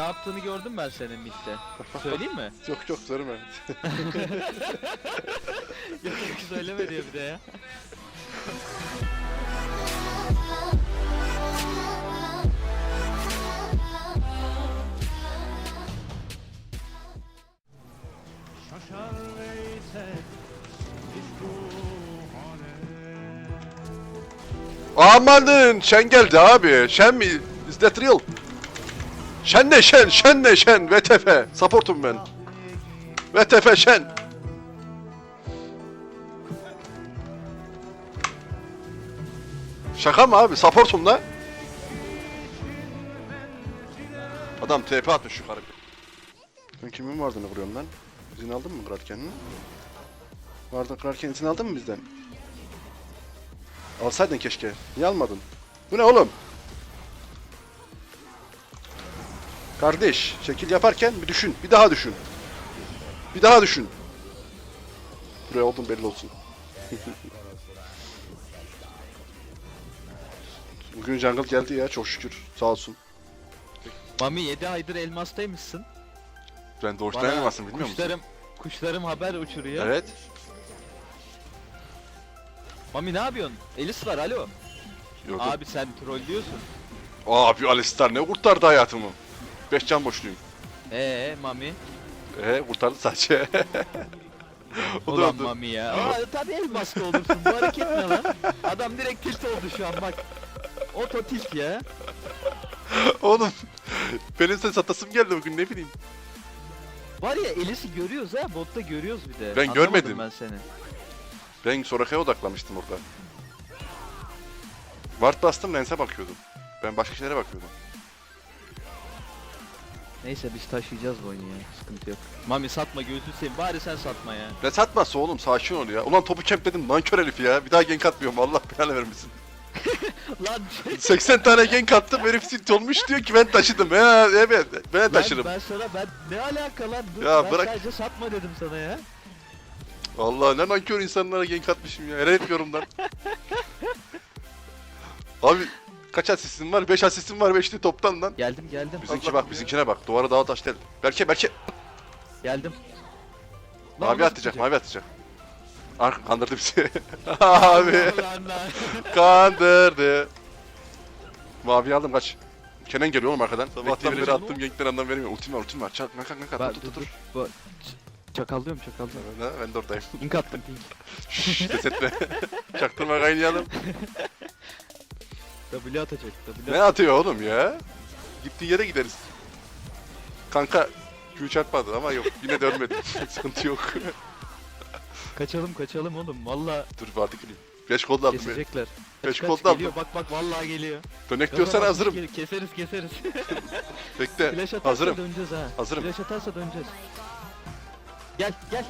Ne yaptığını gördüm ben senin midde. Söyleyeyim mi? Yok yok söyleme. yok yok söyleme diyor bir de ya. Amanın şen geldi abi. Şen mi? Is that real? Şen ne şen? Şen ne şen? VTF. Supportum ben. VTF şen. Şaka mı abi? Supportum la. Adam TP atmış yukarı. Sen kimin vardığını vuruyorsun lan? İzin aldın mı Kratken'in? Vardın Kratken izin aldın mı bizden? Alsaydın keşke. Niye almadın? Bu ne oğlum? Kardeş, şekil yaparken bir düşün. Bir daha düşün. Bir daha düşün. Buraya oldun belli olsun. Bugün jungle geldi ya çok şükür. Sağ olsun. Mami 7 aydır elmastaymışsın. Ben doğuştan Bana elmasım bilmiyor musun? kuşlarım, kuşlarım haber uçuruyor. Evet. Mami ne yapıyorsun? Elis var alo. Yok. Abi sen trollüyorsun. Abi Alistar ne kurtardı hayatımı. Beş can boşluyum. Ee Mami. Ee kurtardı sadece. o da Ulan öldü. Mami ya. Aa, tabii elmaslı olursun. Bu hareket ne lan? Adam direkt tilt oldu şu an bak. Oto tilt ya. Oğlum benim sen satasım geldi bugün ne bileyim. Var ya Elis'i görüyoruz ha. Botta görüyoruz bir de. Ben Anlamadım görmedim. ben seni. Ben Soraka'ya odaklamıştım orada. Ward bastım lense bakıyordum. Ben başka şeylere bakıyordum. Neyse biz taşıyacağız bu oyunu ya. Sıkıntı yok. Mami satma gözünü seveyim. Bari sen satma ya. Ne satmazsa oğlum sakin ol ya. Ulan topu kempledim nankör herif ya. Bir daha gank atmıyorum Allah belanı vermesin. Lan 80 tane gank attım herif silt olmuş diyor ki ben taşıdım. Ha evet ben taşırım. Ben, ben sana ben ne alaka lan? Dur, Ya ben bırak. sadece satma dedim sana ya. Allah ne nankör insanlara gank atmışım ya. Helal etmiyorum lan. Abi kaç asistin var? 5 asistin var 5'li toptan lan. Geldim geldim. Bizimki bak bizimkine bak. Duvara dağa taş del. Berke Berke. Geldim. Lan Mavi nasıl atacak tutacak? mavi atacak. Ar kandırdı bizi. Abi lan. kandırdı. Mavi aldım kaç. Kenan geliyor oğlum arkadan. Sabahtan Bekle, beri vereceğim attım gankten anlam vermiyor. Ultim var ultim var. Çak nak nak Ben, dur dur dur. Bu, ç- çakallıyorum çakallıyorum. Ha, Ben de oradayım. Link attım link. Şşş ses etme. Çaktırma kaynayalım. W atacak W. Ne atıyor oğlum ya? Gittiği yere gideriz. Kanka Q çarpmadı ama yok yine de ölmedi. Sıkıntı yok. Kaçalım kaçalım oğlum valla dur vardı güleyim. 5 kolda aldım ya. kesecekler. Beş Kaç, kolda kaç, geliyor bak bak vallahi geliyor. Dönek diyorsan Gaza hazırım. Keseriz keseriz. Bekle. Flash atarsa Hazırım. döneceğiz ha. Hazırım. Flash atarsa döneceğiz. Gel gel.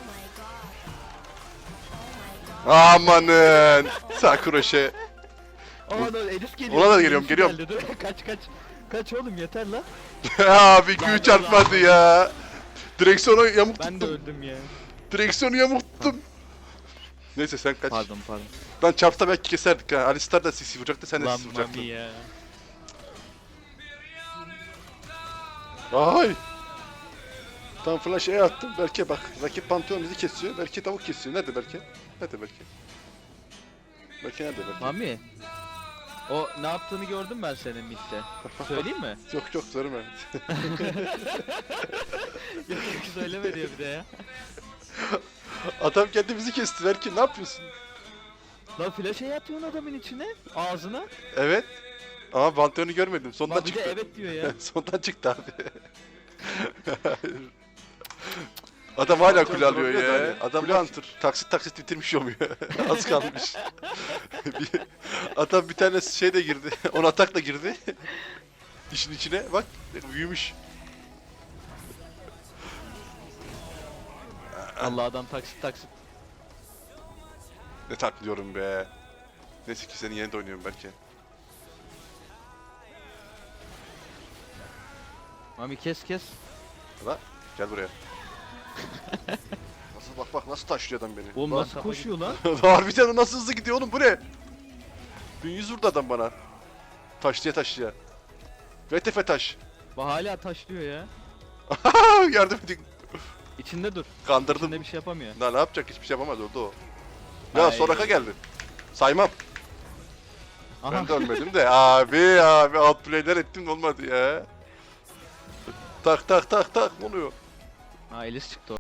Amanın. Sakroşe. Aa dur Elis geliyor. Ona da geliyorum, Elis geliyorum. geldi, dur. kaç kaç. Kaç oğlum yeter lan. Abi Lan, Q çarpmadı ya. Direksiyonu yamuk Ben de tuttum. öldüm ya. Direksiyonu yamuk tuttum. Neyse sen kaç. Pardon pardon. Lan çarpsa belki keserdik ha. Alistar da sisi vuracaktı sen de Lan sisi vuracaktın. mami ya. Ay. Tam flash E attım. Berke bak. Rakip Pantheon bizi kesiyor. Berke tavuk kesiyor. Nerede Berke? Nerede Berke? Berke nerede Berke? Mami. O ne yaptığını gördüm ben senin midde. Söyleyeyim mi? Yok yok söyleme. Yok yok söyleme diyor bir de ya. Adam kendi bizi kesti. Berke ne yapıyorsun? Lan flash'e atıyorsun adamın içine. Ağzına. Evet. Ama Pantheon'u görmedim. Sondan Bak bir de çıktı. evet diyor ya. Sondan çıktı abi. Adam hala kule alıyor ya. Adam Hunter. Taksit taksit bitirmiş olmuyor. Az kalmış. bir, adam bir tane şey de girdi. On atak da girdi. İşin içine bak büyümüş. Allah adam taksit taksit. Ne taklıyorum be. Neyse ki senin yerinde oynuyorum belki. Mami kes kes. Hala gel buraya. nasıl bak bak nasıl taşlıyor adam beni. Oğlum Bak. nasıl koşuyor lan? Harbiden o nasıl hızlı gidiyor oğlum bu ne? 1100 vurdu adam bana. Taşlıya taşlıya. VTF taş. Bu hala taşlıyor ya. Yardım edin. İçinde dur. Kandırdım. İçinde bir şey yapamıyor. Lan ne yapacak? Hiçbir şey yapamaz orada o. Ya Ay. Soraka geldi. Saymam. Aha. Ben de ölmedim de. Abi abi outplay'ler ettim de olmadı ya. Tak tak tak tak ne oluyor? Ha Elis çıktı